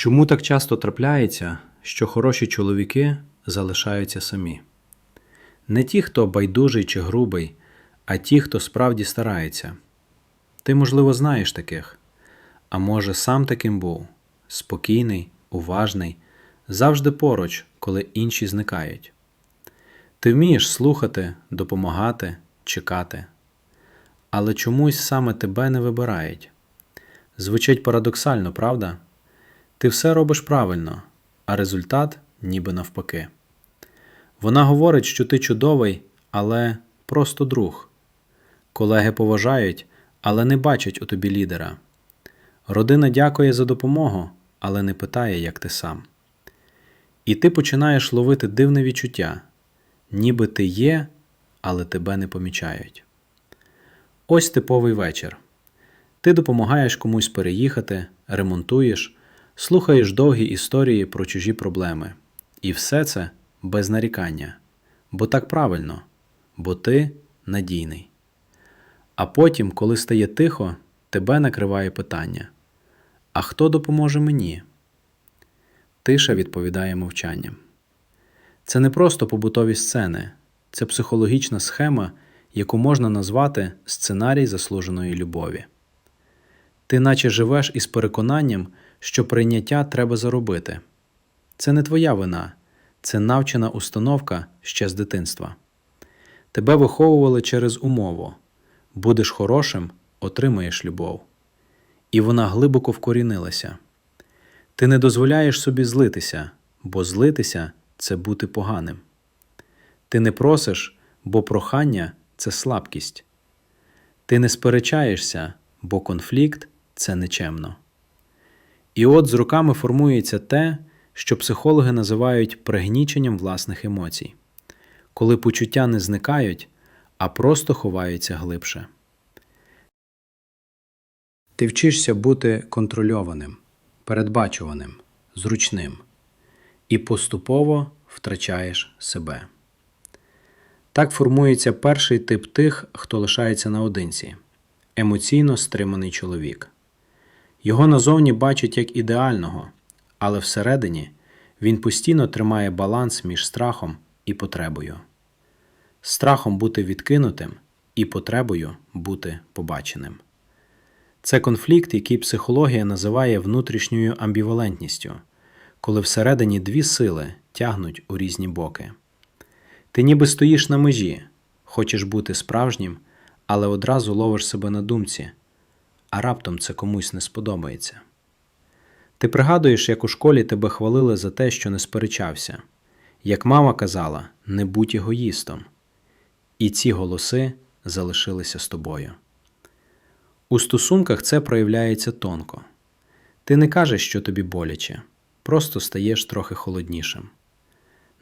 Чому так часто трапляється, що хороші чоловіки залишаються самі? Не ті, хто байдужий чи грубий, а ті, хто справді старається. Ти, можливо, знаєш таких, а може, сам таким був спокійний, уважний, завжди поруч, коли інші зникають. Ти вмієш слухати, допомагати, чекати, але чомусь саме тебе не вибирають. Звучить парадоксально, правда? Ти все робиш правильно, а результат ніби навпаки. Вона говорить, що ти чудовий, але просто друг. Колеги поважають, але не бачать у тобі лідера. Родина дякує за допомогу, але не питає, як ти сам. І ти починаєш ловити дивне відчуття, ніби ти є, але тебе не помічають. Ось типовий вечір. Ти допомагаєш комусь переїхати, ремонтуєш, слухаєш довгі історії про чужі проблеми. І все це без нарікання. Бо так правильно, бо ти надійний. А потім, коли стає тихо, тебе накриває питання: А хто допоможе мені? Тиша відповідає мовчанням. Це не просто побутові сцени, це психологічна схема, яку можна назвати сценарій заслуженої любові. Ти наче живеш із переконанням, що прийняття треба заробити. Це не твоя вина, це навчена установка ще з дитинства. Тебе виховували через умову будеш хорошим, отримаєш любов. І вона глибоко вкорінилася. Ти не дозволяєш собі злитися, бо злитися це бути поганим. Ти не просиш, бо прохання це слабкість. Ти не сперечаєшся, бо конфлікт це нечемно. І от з роками формується те, що психологи називають пригніченням власних емоцій, коли почуття не зникають, а просто ховаються глибше. Ти вчишся бути контрольованим, передбачуваним, зручним і поступово втрачаєш себе. Так формується перший тип тих, хто лишається наодинці емоційно стриманий чоловік. Його назовні бачать як ідеального, але всередині він постійно тримає баланс між страхом і потребою, страхом бути відкинутим і потребою бути побаченим. Це конфлікт, який психологія називає внутрішньою амбівалентністю, коли всередині дві сили тягнуть у різні боки. Ти ніби стоїш на межі, хочеш бути справжнім, але одразу ловиш себе на думці, а раптом це комусь не сподобається. Ти пригадуєш, як у школі тебе хвалили за те, що не сперечався, як мама казала, не будь егоїстом. І ці голоси залишилися з тобою. У стосунках це проявляється тонко. Ти не кажеш, що тобі боляче, просто стаєш трохи холоднішим.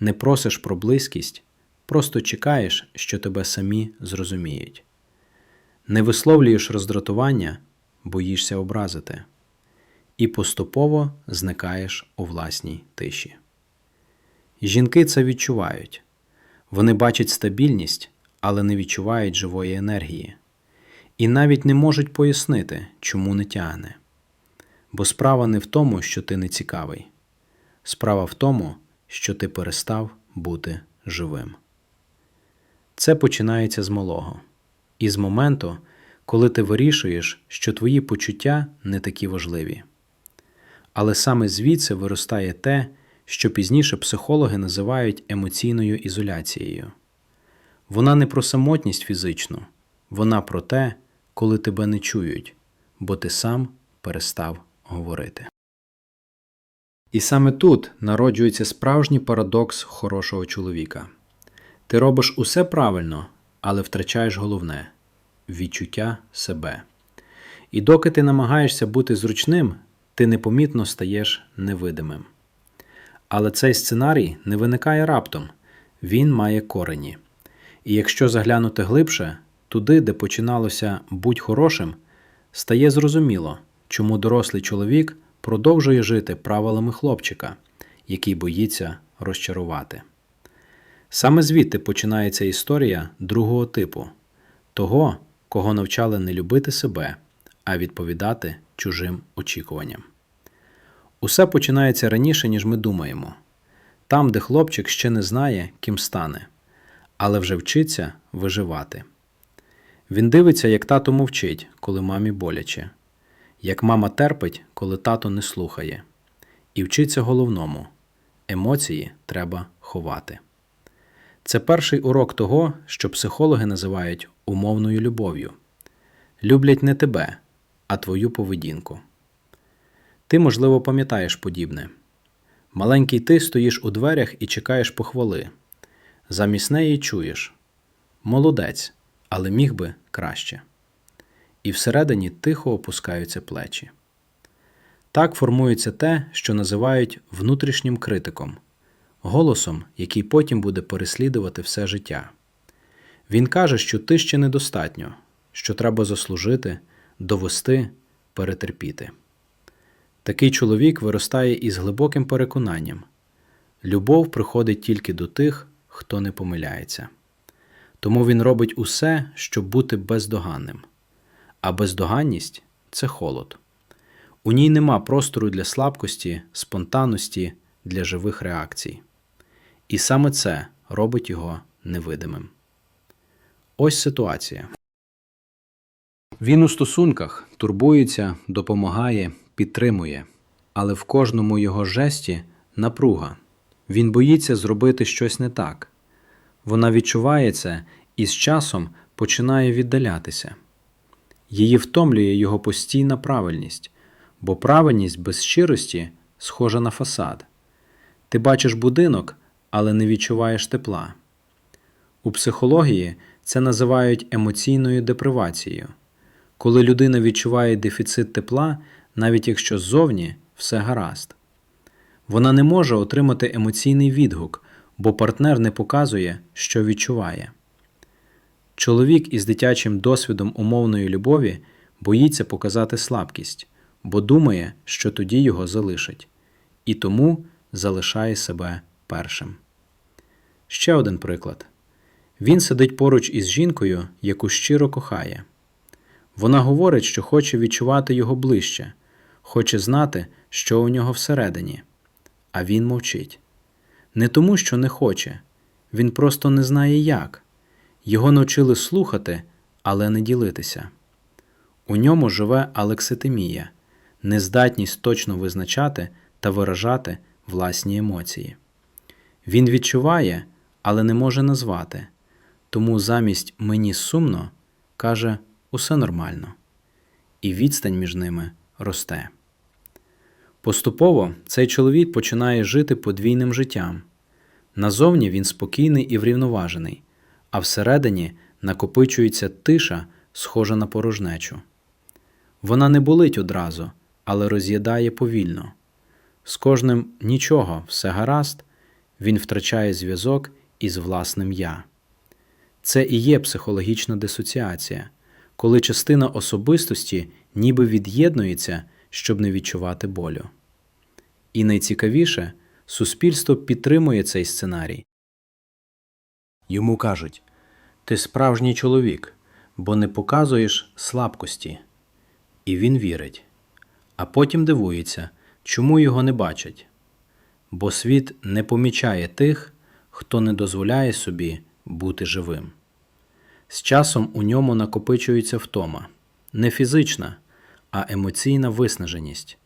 Не просиш про близькість, просто чекаєш, що тебе самі зрозуміють. Не висловлюєш роздратування, боїшся образити, і поступово зникаєш у власній тиші. Жінки це відчувають вони бачать стабільність, але не відчувають живої енергії і навіть не можуть пояснити, чому не тягне. Бо справа не в тому, що ти не цікавий, справа в тому, що ти перестав бути живим. Це починається з малого, і з моменту, коли ти вирішуєш, що твої почуття не такі важливі. Але саме звідси виростає те, що пізніше психологи називають емоційною ізоляцією. Вона не про самотність фізичну, вона про те, коли тебе не чують, бо ти сам перестав говорити. І саме тут народжується справжній парадокс хорошого чоловіка. Ти робиш усе правильно, але втрачаєш головне відчуття себе. І доки ти намагаєшся бути зручним, ти непомітно стаєш невидимим. Але цей сценарій не виникає раптом, він має корені. І якщо заглянути глибше, туди, де починалося будь хорошим, стає зрозуміло, чому дорослий чоловік продовжує жити правилами хлопчика, який боїться розчарувати. Саме звідти починається історія другого типу того, кого навчали не любити себе, а відповідати чужим очікуванням. Усе починається раніше, ніж ми думаємо. Там, де хлопчик ще не знає, ким стане, але вже вчиться виживати. Він дивиться, як тато мовчить, коли мамі боляче, як мама терпить, коли тато не слухає, і вчиться головному емоції треба ховати. Це перший урок того, що психологи називають умовною любов'ю. Люблять не тебе, а твою поведінку. Ти, можливо, пам'ятаєш подібне. Маленький ти стоїш у дверях і чекаєш похвали. Замість неї чуєш молодець, але міг би краще. І всередині тихо опускаються плечі. Так формується те, що називають внутрішнім критиком, голосом, який потім буде переслідувати все життя. Він каже, що ти ще недостатньо, що треба заслужити, довести, перетерпіти. Такий чоловік виростає із глибоким переконанням любов приходить тільки до тих, хто не помиляється. Тому він робить усе, щоб бути бездоганним. А бездоганність це холод. У ній нема простору для слабкості, спонтанності, для живих реакцій. І саме це робить його невидимим. Ось ситуація. Він у стосунках турбується, допомагає, підтримує, але в кожному його жесті напруга. Він боїться зробити щось не так. Вона відчуває це і з часом починає віддалятися. Її втомлює його постійна правильність, бо правильність без щирості схожа на фасад. Ти бачиш будинок, але не відчуваєш тепла. У психології це називають емоційною депривацією, коли людина відчуває дефіцит тепла, навіть якщо ззовні все гаразд. Вона не може отримати емоційний відгук, бо партнер не показує, що відчуває. Чоловік із дитячим досвідом умовної любові боїться показати слабкість, бо думає, що тоді його залишать, і тому залишає себе першим. Ще один приклад. Він сидить поруч із жінкою, яку щиро кохає. Вона говорить, що хоче відчувати його ближче, хоче знати, що у нього всередині, а він мовчить. Не тому, що не хоче, він просто не знає як. Його навчили слухати, але не ділитися. У ньому живе алекситимія, нездатність точно визначати та виражати власні емоції. Він відчуває, але не може назвати, тому замість мені сумно каже усе нормально, і відстань між ними росте. Поступово цей чоловік починає жити подвійним життям. Назовні він спокійний і врівноважений, а всередині накопичується тиша, схожа на порожнечу. Вона не болить одразу, але роз'їдає повільно. З кожним нічого, все гаразд, він втрачає зв'язок із власним я. Це і є психологічна дисоціація, коли частина особистості ніби від'єднується, щоб не відчувати болю. І найцікавіше, суспільство підтримує цей сценарій. Йому кажуть ти справжній чоловік, бо не показуєш слабкості. І він вірить, а потім дивується, чому його не бачать. Бо світ не помічає тих, хто не дозволяє собі бути живим. З часом у ньому накопичується втома не фізична, а емоційна виснаженість,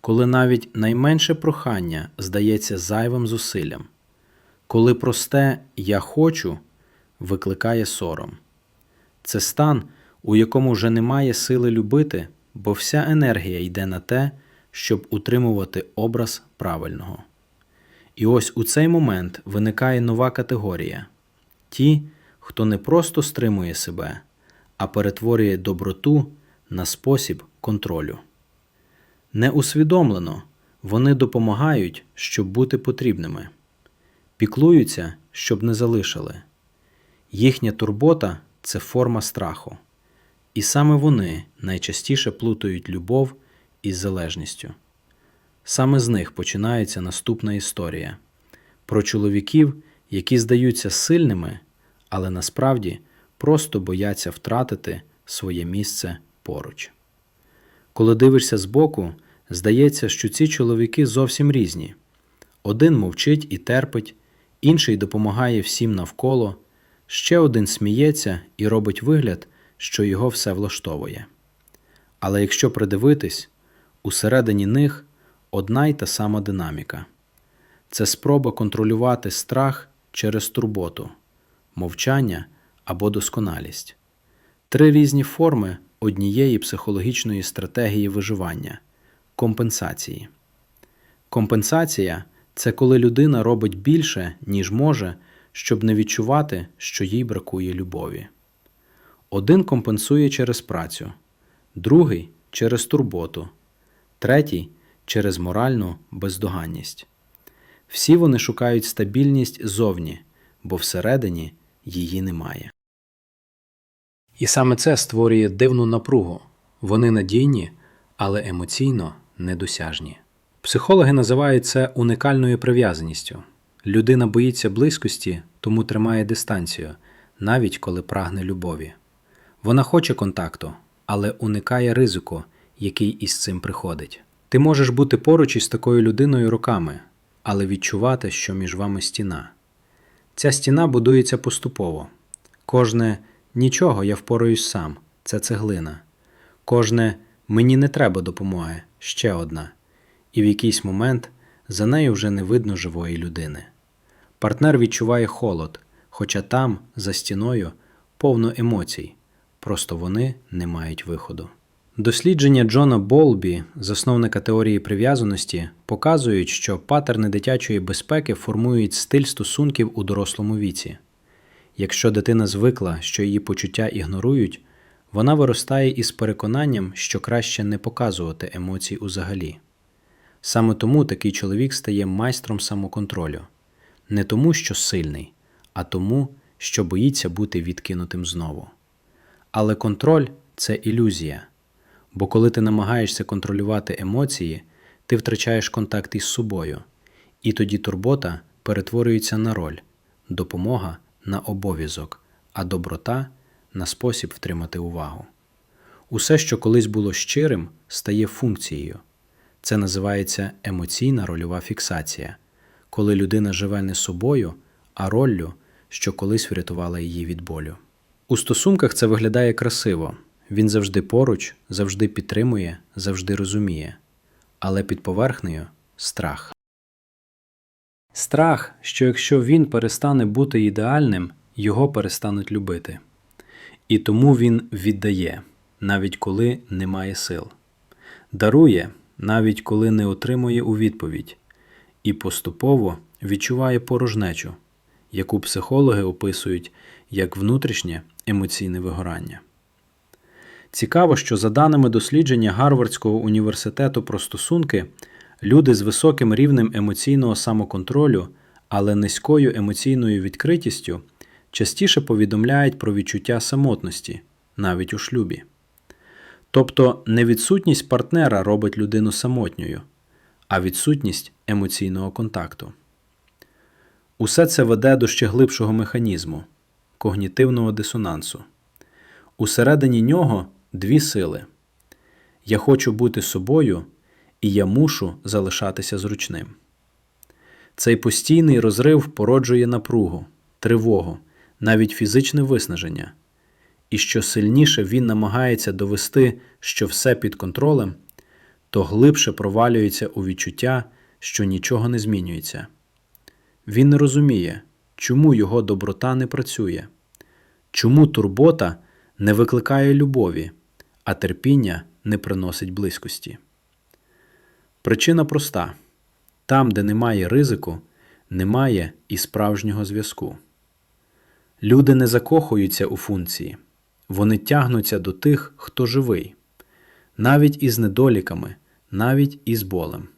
коли навіть найменше прохання здається зайвим зусиллям, коли просте Я хочу викликає сором. Це стан, у якому вже немає сили любити, бо вся енергія йде на те, щоб утримувати образ правильного. І ось у цей момент виникає нова категорія ті, хто не просто стримує себе, а перетворює доброту на спосіб контролю. Неусвідомлено вони допомагають, щоб бути потрібними, піклуються, щоб не залишили. Їхня турбота це форма страху, і саме вони найчастіше плутають любов із залежністю. Саме з них починається наступна історія про чоловіків, які здаються сильними, але насправді просто бояться втратити своє місце поруч. Коли дивишся збоку, Здається, що ці чоловіки зовсім різні. Один мовчить і терпить, інший допомагає всім навколо, ще один сміється і робить вигляд, що його все влаштовує. Але якщо придивитись, усередині них одна й та сама динаміка це спроба контролювати страх через турботу, мовчання або досконалість, три різні форми однієї психологічної стратегії виживання компенсації. Компенсація це коли людина робить більше, ніж може, щоб не відчувати, що їй бракує любові. Один компенсує через працю, другий через турботу, третій через моральну бездоганність. Всі вони шукають стабільність зовні, бо всередині її немає. І саме це створює дивну напругу. Вони надійні, але емоційно недосяжні. Психологи називають це уникальною прив'язаністю. Людина боїться близькості, тому тримає дистанцію, навіть коли прагне любові. Вона хоче контакту, але уникає ризику, який із цим приходить. Ти можеш бути поруч із такою людиною роками, але відчувати, що між вами стіна. Ця стіна будується поступово. Кожне нічого я впораюсь сам це цеглина. Кожне мені не треба допомоги ще одна. І в якийсь момент за нею вже не видно живої людини. Партнер відчуває холод, хоча там, за стіною, повно емоцій, просто вони не мають виходу. Дослідження Джона Болбі, засновника теорії прив'язаності, показують, що патерни дитячої безпеки формують стиль стосунків у дорослому віці. Якщо дитина звикла, що її почуття ігнорують, вона виростає із переконанням, що краще не показувати емоцій узагалі. Саме тому такий чоловік стає майстром самоконтролю, не тому, що сильний, а тому, що боїться бути відкинутим знову. Але контроль це ілюзія, бо коли ти намагаєшся контролювати емоції, ти втрачаєш контакт із собою, і тоді турбота перетворюється на роль, допомога на обов'язок, а доброта на спосіб втримати увагу. Усе, що колись було щирим, стає функцією. Це називається емоційна рольова фіксація, коли людина живе не собою, а роллю, що колись врятувала її від болю. У стосунках це виглядає красиво. Він завжди поруч, завжди підтримує, завжди розуміє. Але під поверхнею страх. Страх, що якщо він перестане бути ідеальним, його перестануть любити. І тому він віддає, навіть коли немає сил, дарує, навіть коли не отримує у відповідь, і поступово відчуває порожнечу, яку психологи описують як внутрішнє емоційне вигорання. Цікаво, що за даними дослідження Гарвардського університету про стосунки, люди з високим рівнем емоційного самоконтролю, але низькою емоційною відкритістю частіше повідомляють про відчуття самотності, навіть у шлюбі. Тобто не відсутність партнера робить людину самотньою, а відсутність емоційного контакту. Усе це веде до ще глибшого механізму когнітивного дисонансу. Усередині нього дві сили. Я хочу бути собою, і я мушу залишатися зручним. Цей постійний розрив породжує напругу, тривогу, навіть фізичне виснаження. І що сильніше він намагається довести, що все під контролем, то глибше провалюється у відчуття, що нічого не змінюється. Він не розуміє, чому його доброта не працює, чому турбота не викликає любові, а терпіння не приносить близькості. Причина проста там, де немає ризику, немає і справжнього зв'язку. Люди не закохуються у функції, вони тягнуться до тих, хто живий, навіть із недоліками, навіть із болем.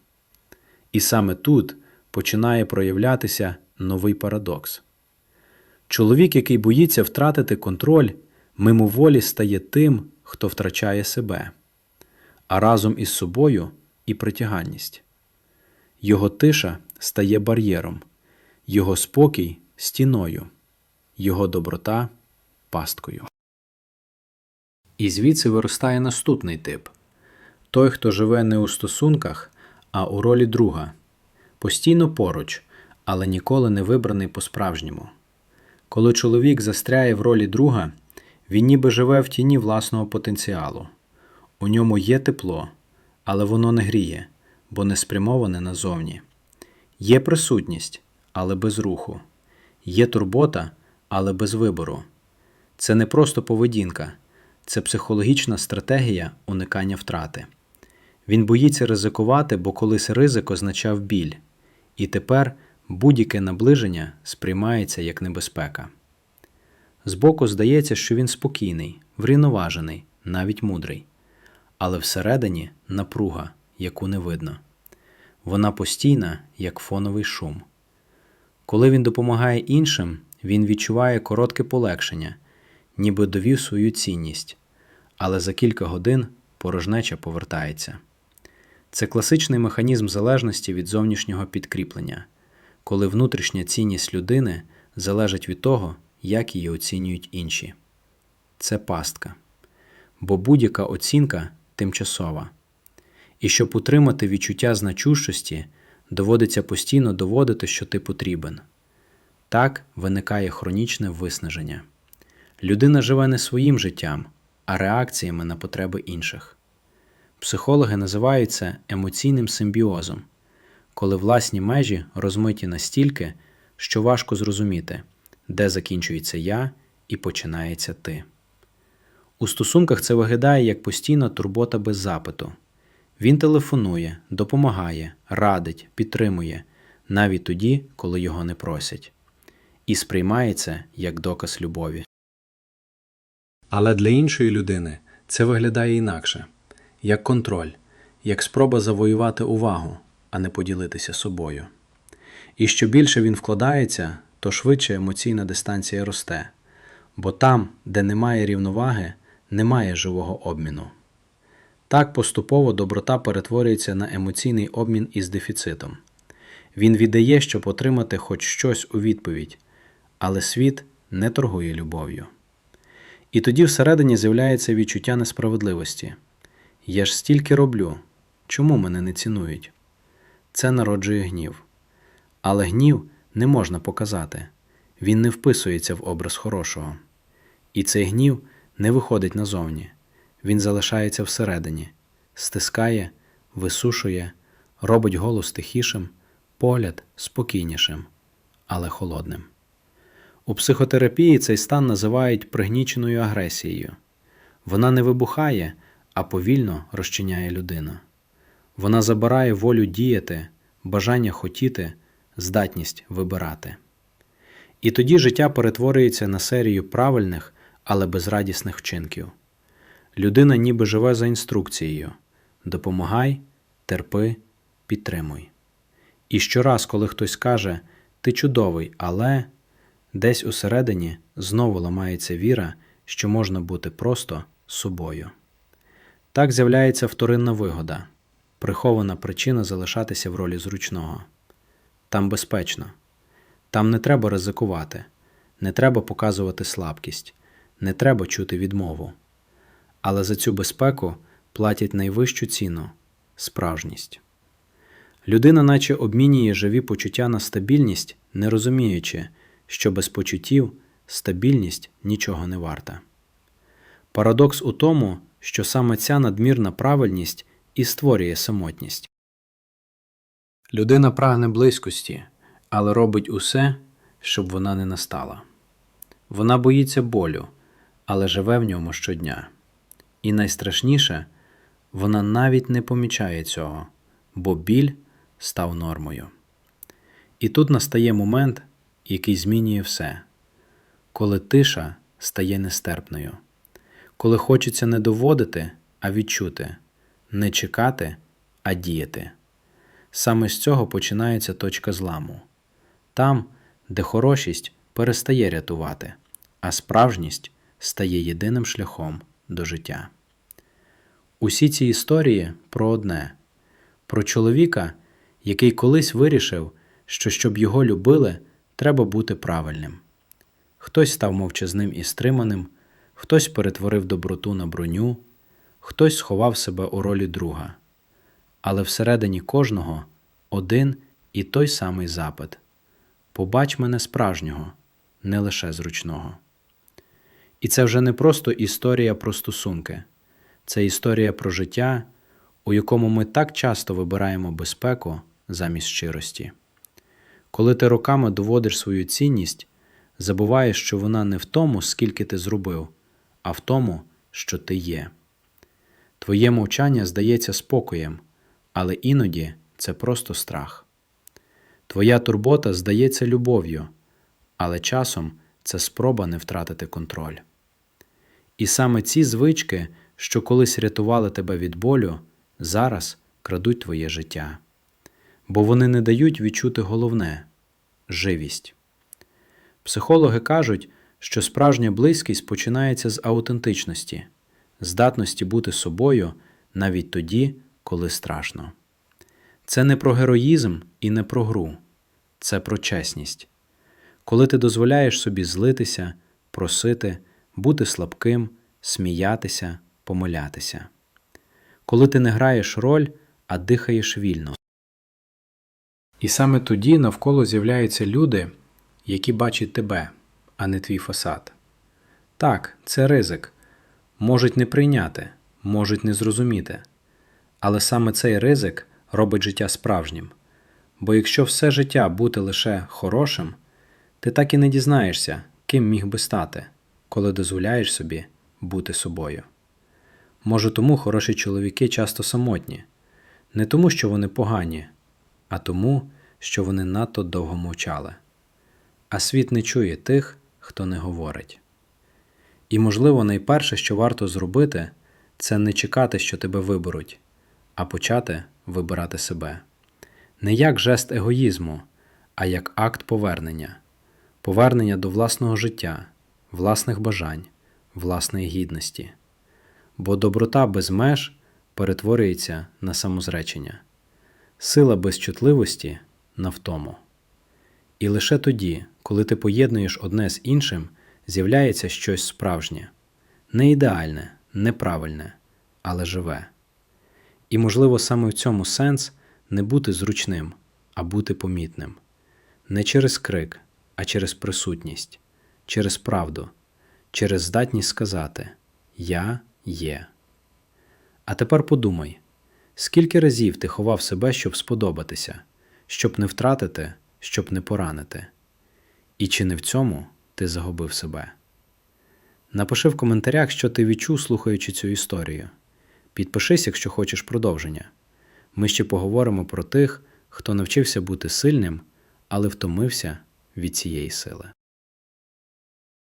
І саме тут починає проявлятися новий парадокс. Чоловік, який боїться втратити контроль, мимоволі стає тим, хто втрачає себе, а разом із собою і притягальність. Його тиша стає бар'єром, його спокій стіною, його доброта пасткою. І звідси виростає наступний тип той, хто живе не у стосунках, а у ролі друга, постійно поруч, але ніколи не вибраний по-справжньому. Коли чоловік застряє в ролі друга, він ніби живе в тіні власного потенціалу. У ньому є тепло, але воно не гріє, бо не спрямоване назовні. Є присутність, але без руху. Є турбота, але без вибору. Це не просто поведінка, це психологічна стратегія уникання втрати. Він боїться ризикувати, бо колись ризик означав біль, і тепер будь-яке наближення сприймається як небезпека. Збоку здається, що він спокійний, врівноважений, навіть мудрий, але всередині напруга, яку не видно. Вона постійна, як фоновий шум. Коли він допомагає іншим, він відчуває коротке полегшення, ніби довів свою цінність, але за кілька годин порожнеча повертається. Це класичний механізм залежності від зовнішнього підкріплення, коли внутрішня цінність людини залежить від того, як її оцінюють інші. Це пастка. Бо будь-яка оцінка тимчасова. І щоб утримати відчуття значущості, доводиться постійно доводити, що ти потрібен. Так виникає хронічне виснаження. Людина живе не своїм життям, а реакціями на потреби інших. Психологи називають це емоційним симбіозом, коли власні межі розмиті настільки, що важко зрозуміти, де закінчується я і починається ти. У стосунках це виглядає як постійна турбота без запиту. Він телефонує, допомагає, радить, підтримує, навіть тоді, коли його не просять, і сприймається як доказ любові. Але для іншої людини це виглядає інакше як контроль, як спроба завоювати увагу, а не поділитися собою. І що більше він вкладається, то швидше емоційна дистанція росте, бо там, де немає рівноваги, немає живого обміну. Так поступово доброта перетворюється на емоційний обмін із дефіцитом. Він віддає, щоб отримати хоч щось у відповідь, але світ не торгує любов'ю. І тоді всередині з'являється відчуття несправедливості. Я ж стільки роблю, чому мене не цінують? Це народжує гнів. Але гнів не можна показати, він не вписується в образ хорошого. І цей гнів не виходить назовні, він залишається всередині, стискає, висушує, робить голос тихішим, погляд спокійнішим, але холодним. У психотерапії цей стан називають пригніченою агресією. Вона не вибухає, а повільно розчиняє людину. Вона забирає волю діяти, бажання хотіти, здатність вибирати. І тоді життя перетворюється на серію правильних, але безрадісних вчинків. Людина ніби живе за інструкцією допомагай, терпи, підтримуй. І щораз, коли хтось каже Ти чудовий, але десь усередині знову ламається віра, що можна бути просто собою. Так з'являється вторинна вигода, прихована причина залишатися в ролі зручного. Там безпечно, там не треба ризикувати, не треба показувати слабкість, не треба чути відмову. Але за цю безпеку платять найвищу ціну справжність. Людина, наче обмінює живі почуття на стабільність, не розуміючи, що без почуттів стабільність нічого не варта. Парадокс у тому, що саме ця надмірна правильність і створює самотність. Людина прагне близькості, але робить усе, щоб вона не настала. Вона боїться болю, але живе в ньому щодня. І найстрашніше, вона навіть не помічає цього, бо біль став нормою. І тут настає момент, який змінює все, коли тиша стає нестерпною, коли хочеться не доводити, а відчути, не чекати, а діяти. Саме з цього починається точка зламу там, де хорошість перестає рятувати, а справжність стає єдиним шляхом до життя. Усі ці історії про одне про чоловіка, який колись вирішив, що щоб його любили, треба бути правильним. Хтось став мовчазним і стриманим, хтось перетворив доброту на броню, хтось сховав себе у ролі друга, але всередині кожного один і той самий запит Побач мене справжнього, не лише зручного. І це вже не просто історія про стосунки, це історія про життя, у якому ми так часто вибираємо безпеку замість щирості. Коли ти роками доводиш свою цінність, забуваєш, що вона не в тому, скільки ти зробив, а в тому, що ти є. Твоє мовчання здається спокоєм, але іноді це просто страх. Твоя турбота здається любов'ю, але часом це спроба не втратити контроль. І саме ці звички, що колись рятували тебе від болю, зараз крадуть твоє життя, бо вони не дають відчути головне живість. Психологи кажуть, що справжня близькість починається з аутентичності, здатності бути собою навіть тоді, коли страшно. Це не про героїзм і не про гру, це про чесність. Коли ти дозволяєш собі злитися, просити, бути слабким, сміятися, помилятися. Коли ти не граєш роль, а дихаєш вільно. І саме тоді навколо з'являються люди, які бачать тебе, а не твій фасад. Так, це ризик. Можуть не прийняти, можуть не зрозуміти. Але саме цей ризик робить життя справжнім. Бо якщо все життя бути лише хорошим, ти так і не дізнаєшся, ким міг би стати, коли дозволяєш собі бути собою. Може, тому хороші чоловіки часто самотні, не тому, що вони погані, а тому, що вони надто довго мовчали. А світ не чує тих, хто не говорить. І, можливо, найперше, що варто зробити, це не чекати, що тебе виберуть, а почати вибирати себе. Не як жест егоїзму, а як акт повернення, повернення до власного життя, власних бажань, власної гідності. Бо доброта без меж перетворюється на самозречення, сила без чутливості на втому. І лише тоді, коли ти поєднуєш одне з іншим, з'являється щось справжнє, не ідеальне, неправильне, але живе. І, можливо, саме в цьому сенс не бути зручним, а бути помітним. Не через крик, а через присутність, через правду, через здатність сказати Я є. А тепер подумай, скільки разів ти ховав себе, щоб сподобатися, щоб не втратити, щоб не поранити. І чи не в цьому ти загубив себе? Напиши в коментарях, що ти відчув, слухаючи цю історію. Підпишись, якщо хочеш продовження. Ми ще поговоримо про тих, хто навчився бути сильним, але втомився від цієї сили.